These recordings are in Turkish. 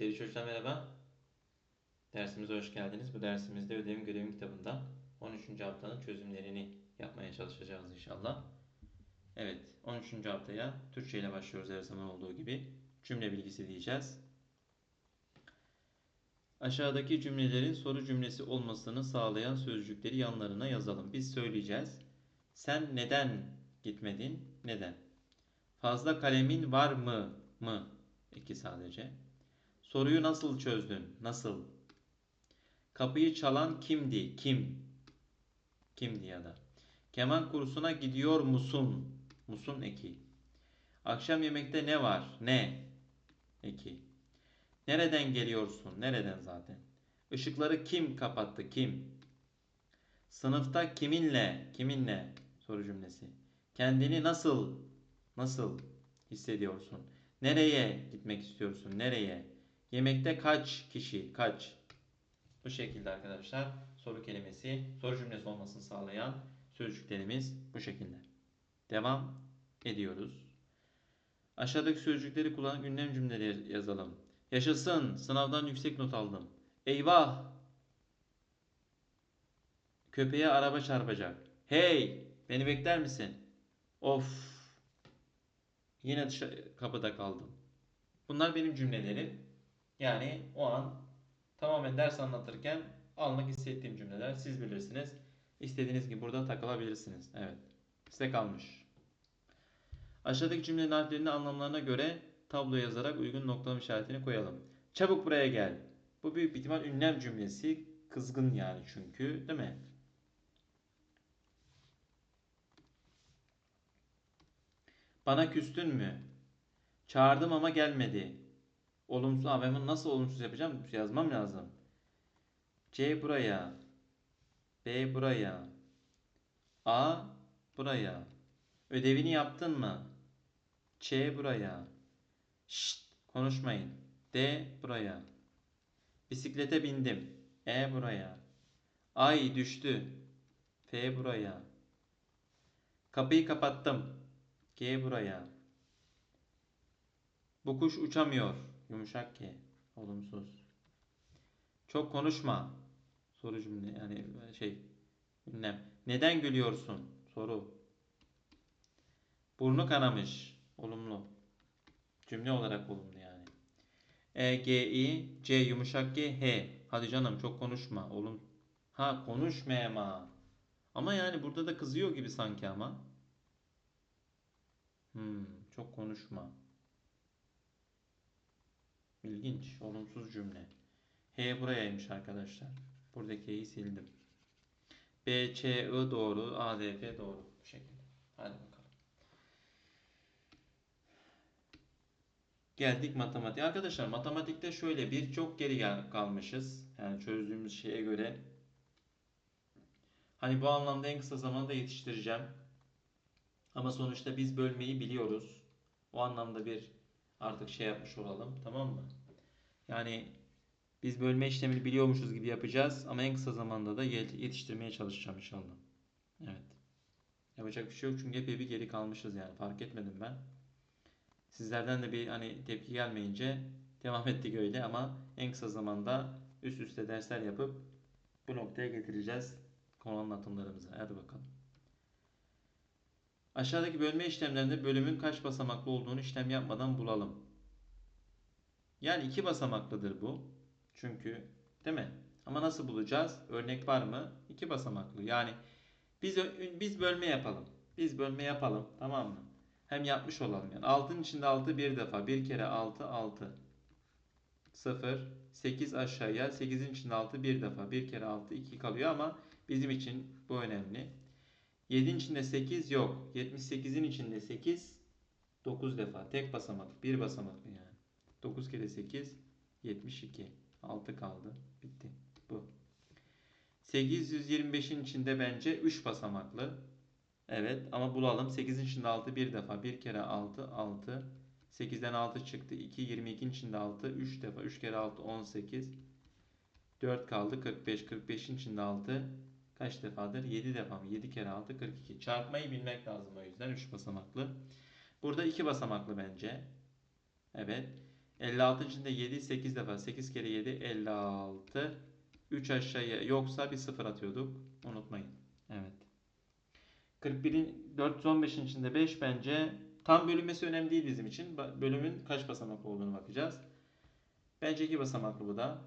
Sevgili çocuklar merhaba. Dersimize hoş geldiniz. Bu dersimizde ödevim görevim kitabından 13. haftanın çözümlerini yapmaya çalışacağız inşallah. Evet, 13. haftaya Türkçe ile başlıyoruz her zaman olduğu gibi. Cümle bilgisi diyeceğiz. Aşağıdaki cümlelerin soru cümlesi olmasını sağlayan sözcükleri yanlarına yazalım. Biz söyleyeceğiz. Sen neden gitmedin? Neden? Fazla kalemin var mı? Mı? İki sadece. Soruyu nasıl çözdün? Nasıl? Kapıyı çalan kimdi? Kim? Kimdi ya da? Keman kursuna gidiyor musun? Musun eki. Akşam yemekte ne var? Ne? Eki. Nereden geliyorsun? Nereden zaten? Işıkları kim kapattı? Kim? Sınıfta kiminle? Kiminle? Soru cümlesi. Kendini nasıl? Nasıl hissediyorsun? Nereye gitmek istiyorsun? Nereye? Yemekte kaç kişi? Kaç? Bu şekilde arkadaşlar soru kelimesi, soru cümlesi olmasını sağlayan sözcüklerimiz bu şekilde. Devam ediyoruz. Aşağıdaki sözcükleri kullanan ünlem cümleleri yazalım. Yaşasın, sınavdan yüksek not aldım. Eyvah! Köpeğe araba çarpacak. Hey, beni bekler misin? Of! Yine kapıda kaldım. Bunlar benim cümlelerim. Yani o an tamamen ders anlatırken almak hissettiğim cümleler. Siz bilirsiniz. İstediğiniz gibi burada takılabilirsiniz. Evet. Size kalmış. Aşağıdaki cümlenin harflerini anlamlarına göre tablo yazarak uygun noktalama işaretini koyalım. Çabuk buraya gel. Bu büyük bir ihtimal ünlem cümlesi. Kızgın yani çünkü. Değil mi? Bana küstün mü? Çağırdım ama gelmedi. Olumsuz. Ben bunu nasıl olumsuz yapacağım? Yazmam lazım. C buraya. B buraya. A buraya. Ödevini yaptın mı? Ç buraya. Şşt konuşmayın. D buraya. Bisiklete bindim. E buraya. Ay düştü. F buraya. Kapıyı kapattım. G buraya. Bu kuş uçamıyor. Yumuşak G. Olumsuz. Çok konuşma. Soru cümle yani şey ünlem. Neden gülüyorsun? Soru. Burnu kanamış. Olumlu. Cümle olarak olumlu yani. E, G, I, C yumuşak G, H. Hadi canım çok konuşma. Olum. Ha konuşmayama. Ama yani burada da kızıyor gibi sanki ama. Hmm, çok konuşma. İlginç. Olumsuz cümle. H burayaymış arkadaşlar. Buradaki H'yi sildim. B, Ç, I doğru. A, D, F doğru. Bu şekilde. Hadi bakalım. Geldik matematiğe. Arkadaşlar matematikte şöyle bir çok geri kalmışız. Yani çözdüğümüz şeye göre. Hani bu anlamda en kısa zamanda yetiştireceğim. Ama sonuçta biz bölmeyi biliyoruz. O anlamda bir artık şey yapmış olalım. Tamam mı? Yani biz bölme işlemini biliyormuşuz gibi yapacağız. Ama en kısa zamanda da yet- yetiştirmeye çalışacağım inşallah. Evet. Yapacak bir şey yok çünkü epey bir geri kalmışız yani. Fark etmedim ben. Sizlerden de bir hani tepki gelmeyince devam ettik öyle ama en kısa zamanda üst üste dersler yapıp bu noktaya getireceğiz konu anlatımlarımızı. Hadi bakalım. Aşağıdaki bölme işlemlerinde bölümün kaç basamaklı olduğunu işlem yapmadan bulalım. Yani iki basamaklıdır bu. Çünkü değil mi? Ama nasıl bulacağız? Örnek var mı? İki basamaklı. Yani biz biz bölme yapalım. Biz bölme yapalım. Tamam mı? Hem yapmış olalım yani. 6'nın içinde 6 bir defa. Bir kere 6 6. 0 8 aşağıya 8'in içinde 6 bir defa. Bir kere 6 2 kalıyor ama bizim için bu önemli. 7'in içinde 8 yok. 78'in içinde 8 9 defa. Tek basamak. Bir basamaklı yani. 9 kere 8 72. 6 kaldı. Bitti. Bu. 825'in içinde bence 3 basamaklı. Evet ama bulalım. 8'in içinde 6 bir defa. Bir kere 6 6. 8'den 6 çıktı. 2 22'in içinde 6 3 defa. 3 kere 6 18. 4 kaldı. 45. 45'in içinde 6 kaç defadır? 7 defa mı? 7 kere 6 42. Çarpmayı bilmek lazım o yüzden 3 basamaklı. Burada 2 basamaklı bence. Evet. 56'ın içinde 7 8 defa 8 kere 7 56. 3 aşağıya yoksa bir sıfır atıyorduk. Unutmayın. Evet. 41'in 415'in içinde 5 bence tam bölünmesi önemli değil bizim için. Bölümün kaç basamaklı olduğunu bakacağız. Bence 2 basamaklı bu da.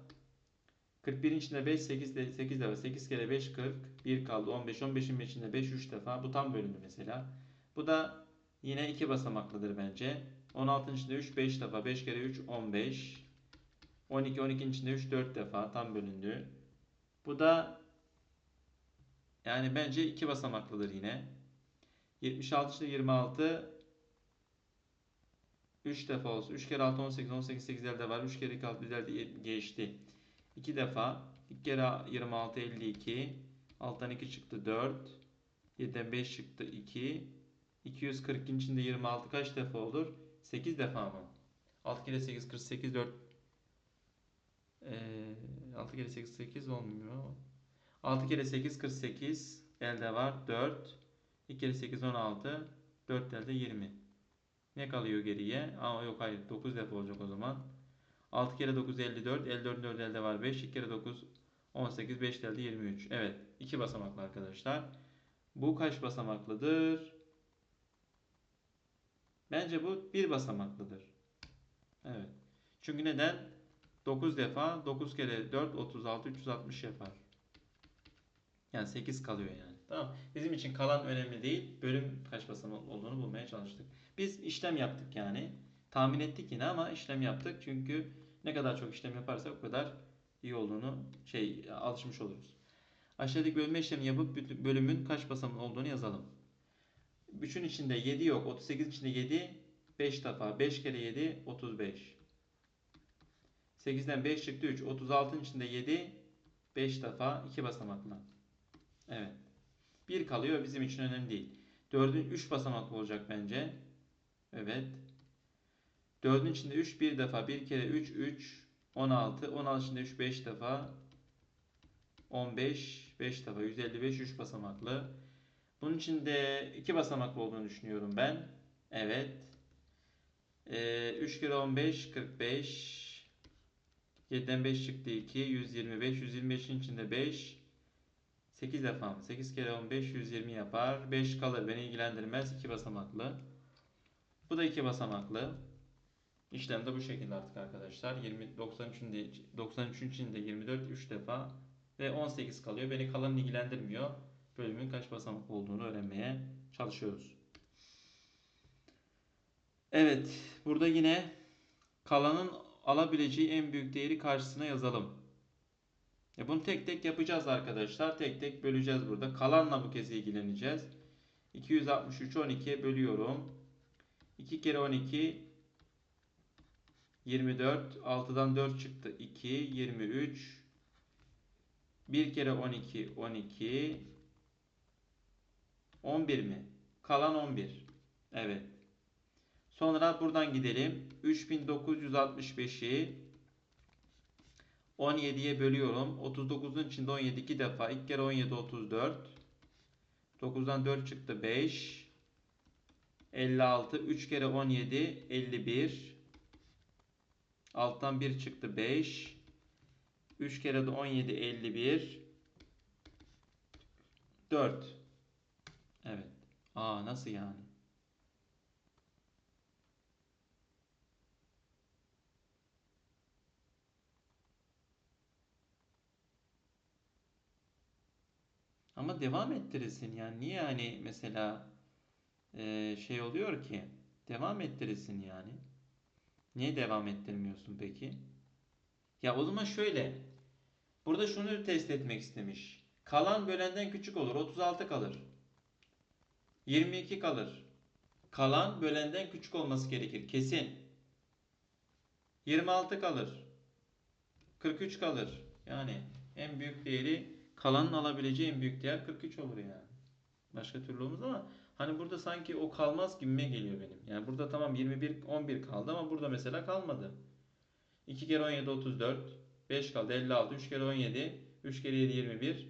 41'in içinde 5 8 de 8 defa 8 kere 5 40 1 kaldı 15 15'in içinde 5 3 defa bu tam bölümü mesela. Bu da yine 2 basamaklıdır bence. 16'ın içinde 3 5 defa 5 kere 3 15 12 12'nin içinde 3 4 defa tam bölündü. Bu da yani bence 2 basamaklıdır yine. 76 işte 26 3 defa olsun. 3 kere 6 18 18 8 elde var. 3 kere 2 6 elde geçti. 2 defa 2 kere 26 52 alttan 2 çıktı 4 7'den 5 çıktı 2 240'ın içinde 26 kaç defa olur? 8 defa mı? 6 kere 8 48 4 ee, 6 kere 8 8 olmuyor. 6 kere 8 48 elde var 4 2 kere 8 16 4 elde 20 ne kalıyor geriye? Aa yok hayır 9 defa olacak o zaman. 6 kere 9 54 54 4 elde var 5 2 kere 9 18 5 elde 23 evet 2 basamaklı arkadaşlar. Bu kaç basamaklıdır? Bence bu bir basamaklıdır. Evet. Çünkü neden? 9 defa 9 kere 4 36 360 yapar. Yani 8 kalıyor yani. Tamam. Bizim için kalan önemli değil. Bölüm kaç basamak olduğunu bulmaya çalıştık. Biz işlem yaptık yani. Tahmin ettik yine ama işlem yaptık. Çünkü ne kadar çok işlem yaparsak o kadar iyi olduğunu şey alışmış oluruz. Aşağıdaki bölme işlemi yapıp bölümün kaç basamak olduğunu yazalım. 3'ün içinde 7 yok. 38'in içinde 7 5 defa. 5 kere 7 35. 8'den 5 çıktı 3. 36'ın içinde 7 5 defa 2 basamakla. Evet. 1 kalıyor bizim için önemli değil. 4'ün 3 basamaklı olacak bence. Evet. 4'ün içinde 3 bir defa. 1 kere 3 3 16. 16 içinde 3 5 defa. 15 5 defa. 155 3 basamaklı. Bunun içinde 2 basamaklı olduğunu düşünüyorum ben. Evet. Ee, 3 kere 15 45. 7'den 5 çıktı 2. 125. 125'in içinde 5. 8 defa mı? 8 kere 15 120 yapar. 5 kalır. Beni ilgilendirmez. 2 basamaklı. Bu da 2 basamaklı. İşlem de bu şekilde artık arkadaşlar. 20 93'ünde 93'ün içinde 24 3 defa ve 18 kalıyor. Beni kalan ilgilendirmiyor. Bölümün kaç basamak olduğunu öğrenmeye çalışıyoruz. Evet, burada yine kalanın alabileceği en büyük değeri karşısına yazalım. E bunu tek tek yapacağız arkadaşlar. Tek tek böleceğiz burada. Kalanla bu kez ilgileneceğiz. 263 12'ye bölüyorum. 2 kere 12 24. 6'dan 4 çıktı. 2 23 1 kere 12 12 11 mi? Kalan 11. Evet. Sonra buradan gidelim. 3965'i 17'ye bölüyorum. 39'un içinde 17 2 defa. 2 kere 17 34. 9'dan 4 çıktı 5. 56. 3 kere 17 51. Alttan 1 çıktı 5. 3 kere de 17 51. 4. Evet. Aa nasıl yani? Ama devam ettirirsin yani niye hani mesela e, şey oluyor ki devam ettirirsin yani. Niye devam ettirmiyorsun peki? Ya o zaman şöyle. Burada şunu test etmek istemiş. Kalan bölenden küçük olur. 36 kalır. 22 kalır. Kalan bölenden küçük olması gerekir. Kesin. 26 kalır. 43 kalır. Yani en büyük değeri kalanın alabileceği en büyük değer 43 olur yani. Başka türlü olmaz ama hani burada sanki o kalmaz gibime geliyor benim. Yani burada tamam 21 11 kaldı ama burada mesela kalmadı. 2 kere 17 34 5 kaldı 56 3 kere 17 3 kere 7 21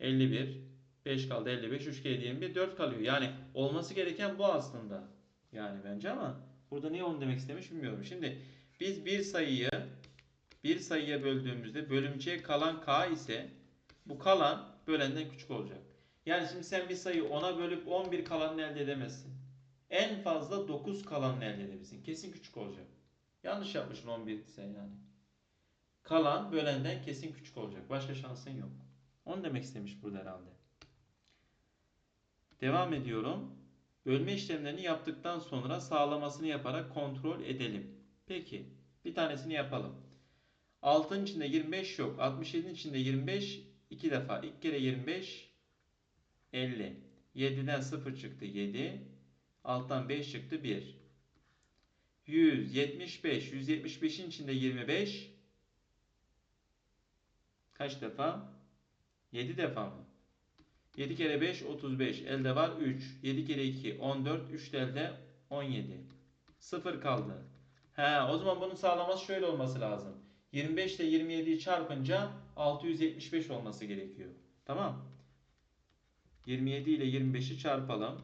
51 5 kaldı 55 3 kere 7 21 4 kalıyor. Yani olması gereken bu aslında. Yani bence ama burada niye onu demek istemiş bilmiyorum. Şimdi Biz bir sayıyı bir sayıya böldüğümüzde bölümceye kalan k ise bu kalan bölenden küçük olacak. Yani şimdi sen bir sayıyı 10'a bölüp 11 kalanını elde edemezsin. En fazla 9 kalanını elde edebilirsin. Kesin küçük olacak. Yanlış yapmışsın 11 ise yani. Kalan bölenden kesin küçük olacak. Başka şansın yok. Onu demek istemiş burada herhalde. Devam ediyorum. Bölme işlemlerini yaptıktan sonra sağlamasını yaparak kontrol edelim. Peki bir tanesini yapalım. 6'nın içinde 25 yok. 67'nin içinde 25 2 defa. 2 kere 25 50. 7'den 0 çıktı 7. Alttan 5 çıktı 1. 175. 175'in içinde 25 kaç defa? 7 defa mı? 7 kere 5 35. Elde var 3. 7 kere 2 14. 3 de elde 17. 0 kaldı. He, o zaman bunun sağlaması şöyle olması lazım. 25 ile 27'yi çarpınca 675 olması gerekiyor. Tamam. 27 ile 25'i çarpalım.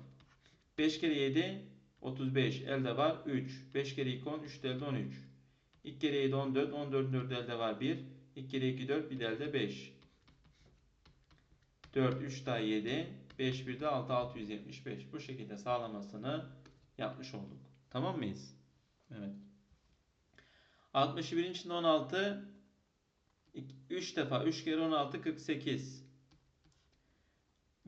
5 kere 7 35. Elde var 3. 5 kere 2 10. 3 de elde 13. 2 kere 7 14. 14 4 elde var 1. 2 kere 2 4. Bir de elde 5. 4 3 daha 7. 5 1 de 6 675. Bu şekilde sağlamasını yapmış olduk. Tamam mıyız? Evet. 61'in içinde 16 3 defa 3 kere 16 48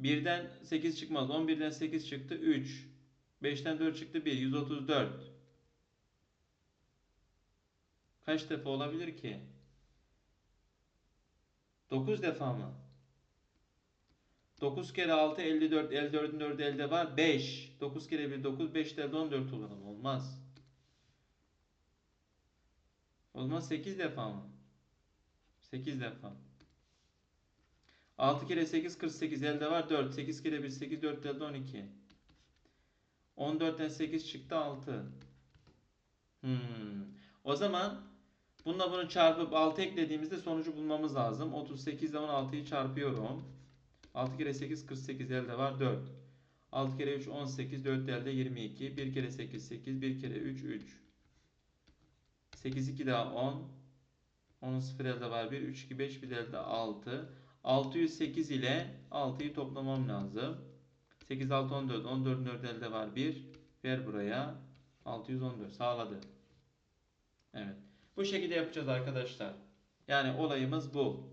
1'den 8 çıkmaz 11'den 8 çıktı 3 5'ten 4 çıktı 1 134 Kaç defa olabilir ki? 9 defa mı? 9 kere 6 54 54'ün 4'ü elde var 5 9 kere 1 9 5 de elde 14 olur ama olmaz. O zaman 8 defa mı? 8 defa. 6 kere 8 48 elde var 4. 8 kere 1 8 4 elde 12. 14'ten 8 çıktı 6. Hmm. O zaman bununla bunu çarpıp 6 eklediğimizde sonucu bulmamız lazım. 38 ile 16'yı çarpıyorum. 6 kere 8 48 elde var 4. 6 kere 3 18 4 elde 22. 1 kere 8 8 1 kere 3 3. 8 2 daha 10. 10'un 0 elde var 1. 3 2 5 bir de elde 6. 608 ile 6'yı toplamam lazım. 8 6 14. 14'ün 4 elde var 1. Ver buraya. 614 sağladı. Evet. Bu şekilde yapacağız arkadaşlar. Yani olayımız bu.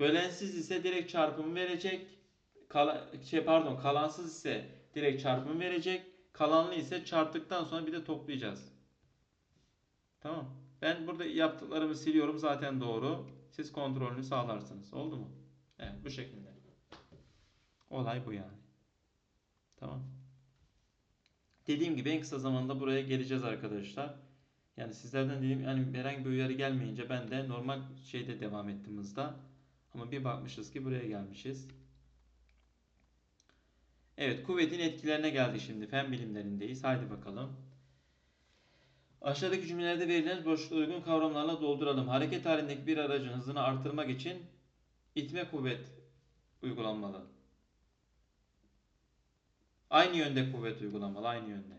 Bölensiz ise direkt çarpımı verecek. Kala, şey pardon kalansız ise direkt çarpımı verecek. Kalanlı ise çarptıktan sonra bir de toplayacağız. Tamam. Ben burada yaptıklarımı siliyorum zaten doğru. Siz kontrolünü sağlarsınız. Oldu mu? Evet bu şekilde. Olay bu yani. Tamam. Dediğim gibi en kısa zamanda buraya geleceğiz arkadaşlar. Yani sizlerden dediğim yani herhangi bir uyarı gelmeyince ben de normal şeyde devam ettim hızda. Ama bir bakmışız ki buraya gelmişiz. Evet kuvvetin etkilerine geldik şimdi. Fen bilimlerindeyiz. Haydi bakalım. Aşağıdaki cümlelerde verilen boşluklara uygun kavramlarla dolduralım. Hareket halindeki bir aracın hızını artırmak için itme kuvvet uygulanmalı. Aynı yönde kuvvet uygulanmalı. Aynı yönde.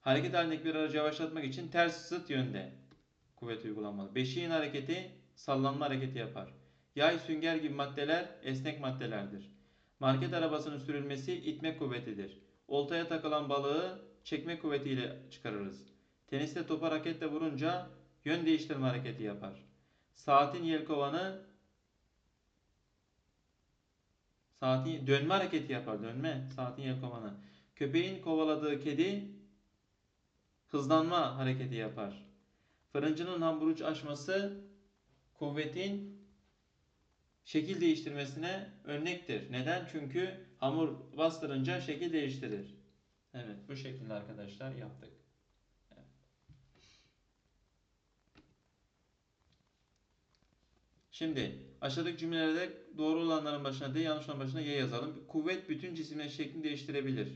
Hareket halindeki bir aracı yavaşlatmak için ters zıt yönde kuvvet uygulanmalı. Beşiğin hareketi sallanma hareketi yapar. Yay, sünger gibi maddeler esnek maddelerdir. Market arabasının sürülmesi itme kuvvetidir. Oltaya takılan balığı çekme kuvvetiyle çıkarırız. Teniste topa raketle vurunca yön değiştirme hareketi yapar. Saatin yelkovanı saatin dönme hareketi yapar. Dönme saatin yelkovanı. Köpeğin kovaladığı kedi hızlanma hareketi yapar. Fırıncının hamburcu açması kuvvetin şekil değiştirmesine örnektir. Neden? Çünkü hamur bastırınca şekil değiştirir. Evet bu şekilde arkadaşlar yaptık. Evet. Şimdi aşağıdaki cümlelerde doğru olanların başına D, yanlış olanların başına Y yazalım. Kuvvet bütün cisimlerin şeklini değiştirebilir.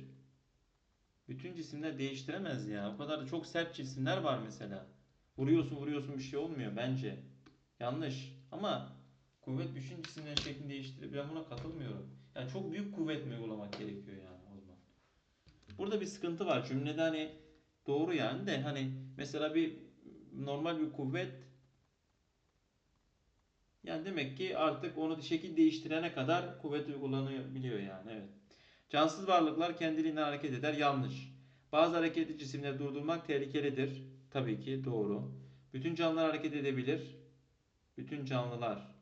Bütün cisimler değiştiremez ya. O kadar da çok sert cisimler var mesela. Vuruyorsun vuruyorsun bir şey olmuyor bence. Yanlış. Ama kuvvet bütün cisimlerin şeklini değiştirir. Ben buna katılmıyorum. Yani çok büyük kuvvet mi uygulamak gerekiyor yani o zaman. Burada bir sıkıntı var. Cümlede hani Doğru yani de hani mesela bir normal bir kuvvet yani demek ki artık onu şekil değiştirene kadar kuvvet uygulanabiliyor yani evet. Cansız varlıklar kendiliğinden hareket eder. Yanlış. Bazı hareketli cisimleri durdurmak tehlikelidir. Tabii ki doğru. Bütün canlılar hareket edebilir. Bütün canlılar.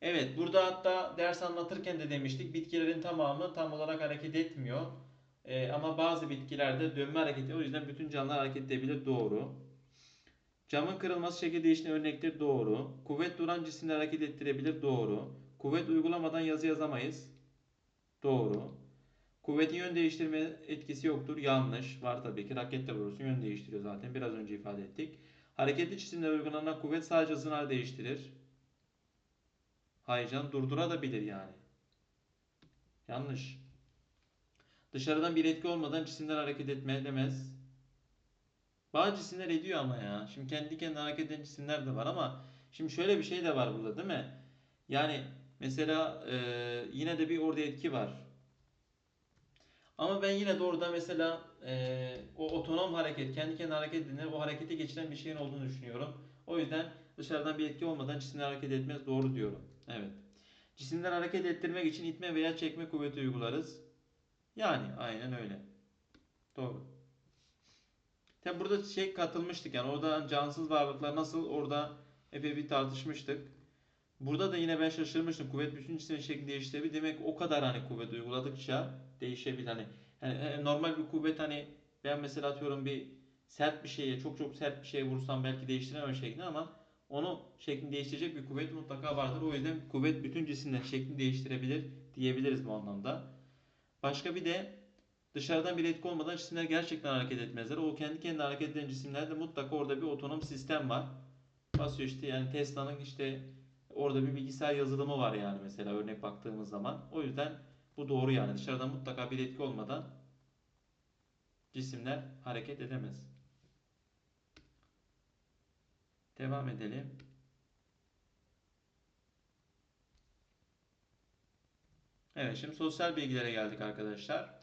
Evet, burada hatta ders anlatırken de demiştik. Bitkilerin tamamı tam olarak hareket etmiyor. Ee, ama bazı bitkilerde dönme hareketi o yüzden bütün canlılar hareket edebilir. Doğru. Camın kırılması şekil değiştiğine örnektir. Doğru. Kuvvet duran cisimleri hareket ettirebilir. Doğru. Kuvvet uygulamadan yazı yazamayız. Doğru. Kuvvetin yön değiştirme etkisi yoktur. Yanlış. Var tabii ki. Raketle vurursun yön değiştiriyor zaten. Biraz önce ifade ettik. Hareketli cisimlere uygulanan kuvvet sadece hızını değiştirir. Hayır canım durdurabilir yani. Yanlış. Dışarıdan bir etki olmadan cisimler hareket etme edemez. Bazı cisimler ediyor ama ya. Şimdi kendi kendine hareket eden cisimler de var ama şimdi şöyle bir şey de var burada değil mi? Yani mesela e, yine de bir orada etki var. Ama ben yine de orada mesela e, o otonom hareket, kendi kendine hareket eden, o harekete geçiren bir şeyin olduğunu düşünüyorum. O yüzden dışarıdan bir etki olmadan cisimler hareket etmez doğru diyorum. Evet. Cisimler hareket ettirmek için itme veya çekme kuvveti uygularız. Yani aynen öyle. Doğru. Tabi burada şey katılmıştık yani orada cansız varlıklar nasıl orada epey bir tartışmıştık. Burada da yine ben şaşırmıştım. Kuvvet bütün cismin şeklini değiştirebilir. Demek o kadar hani kuvvet uyguladıkça değişebilir. Hani yani normal bir kuvvet hani ben mesela atıyorum bir sert bir şeye çok çok sert bir şeye vursam belki değiştiremem şeklini ama onu şeklini değiştirecek bir kuvvet mutlaka vardır. O yüzden kuvvet bütün cisimlerin şeklini değiştirebilir diyebiliriz bu anlamda. Başka bir de dışarıdan bir etki olmadan cisimler gerçekten hareket etmezler. O kendi kendine hareket eden cisimlerde mutlaka orada bir otonom sistem var. Basıyor işte yani Tesla'nın işte orada bir bilgisayar yazılımı var yani mesela örnek baktığımız zaman. O yüzden bu doğru yani dışarıdan mutlaka bir etki olmadan cisimler hareket edemez. Devam edelim. Evet şimdi sosyal bilgilere geldik arkadaşlar.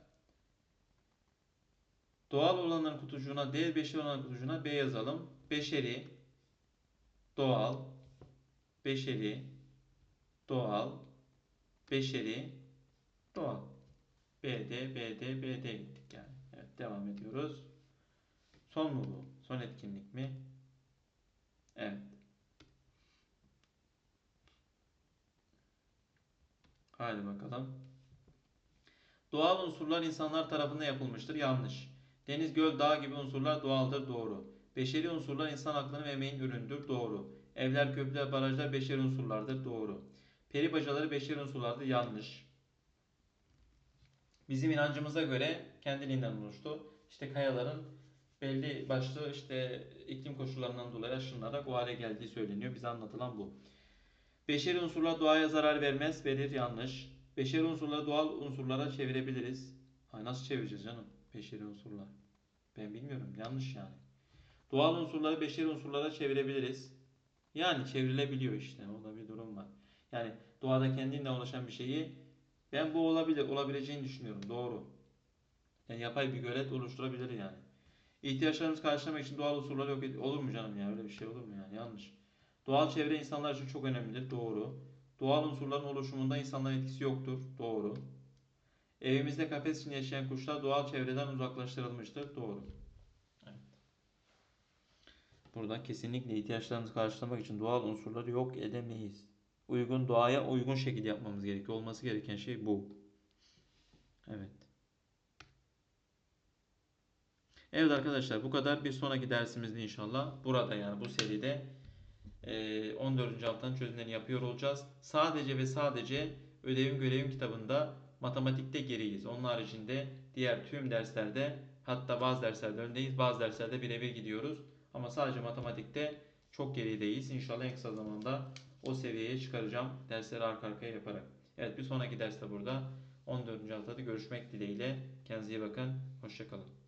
Doğal olanların kutucuğuna D, beşeri olanların kutucuğuna B yazalım. Beşeri, doğal, beşeri, doğal, beşeri, doğal. BD, BD, BD gittik yani. Evet devam ediyoruz. Son mu bu? Son etkinlik mi? Evet. Haydi bakalım. Doğal unsurlar insanlar tarafından yapılmıştır. Yanlış. Deniz, göl, dağ gibi unsurlar doğaldır. Doğru. Beşeri unsurlar insan aklının ve emeğin üründür. Doğru. Evler, köprüler, barajlar beşeri unsurlardır. Doğru. Peri bacaları beşeri unsurlardır. Yanlış. Bizim inancımıza göre kendiliğinden oluştu. İşte kayaların belli başlı işte iklim koşullarından dolayı aşınarak o hale geldiği söyleniyor. Bize anlatılan bu. Beşeri unsurlar doğaya zarar vermez, verir yanlış. Beşeri unsurları doğal unsurlara çevirebiliriz. Hay nasıl çevireceğiz canım? Beşeri unsurlar. Ben bilmiyorum. Yanlış yani. Doğal unsurları beşeri unsurlara çevirebiliriz. Yani çevrilebiliyor işte. O da bir durum var. Yani doğada kendinden oluşan bir şeyi ben bu olabilir, olabileceğini düşünüyorum. Doğru. Yani yapay bir gölet oluşturabilir yani. İhtiyaçlarımızı karşılamak için doğal unsurları yok Olur mu canım ya? Öyle bir şey olur mu yani? Yanlış. Doğal çevre insanlar için çok önemlidir. Doğru. Doğal unsurların oluşumunda insanların etkisi yoktur. Doğru. Evimizde kafes için yaşayan kuşlar doğal çevreden uzaklaştırılmıştır. Doğru. Evet. Burada kesinlikle ihtiyaçlarımızı karşılamak için doğal unsurları yok edemeyiz. Uygun doğaya uygun şekilde yapmamız gerekiyor. Olması gereken şey bu. Evet. Evet arkadaşlar bu kadar. Bir sonraki dersimizde inşallah burada yani bu seride eee, 14. haftanın çözümlerini yapıyor olacağız. Sadece ve sadece ödevim görevim kitabında matematikte geriyiz. Onun haricinde diğer tüm derslerde hatta bazı derslerde öndeyiz. Bazı derslerde birebir gidiyoruz. Ama sadece matematikte çok gerideyiz. İnşallah en kısa zamanda o seviyeye çıkaracağım dersleri arka arkaya yaparak. Evet bir sonraki derste burada 14. haftada görüşmek dileğiyle. Kendinize iyi bakın. Hoşçakalın.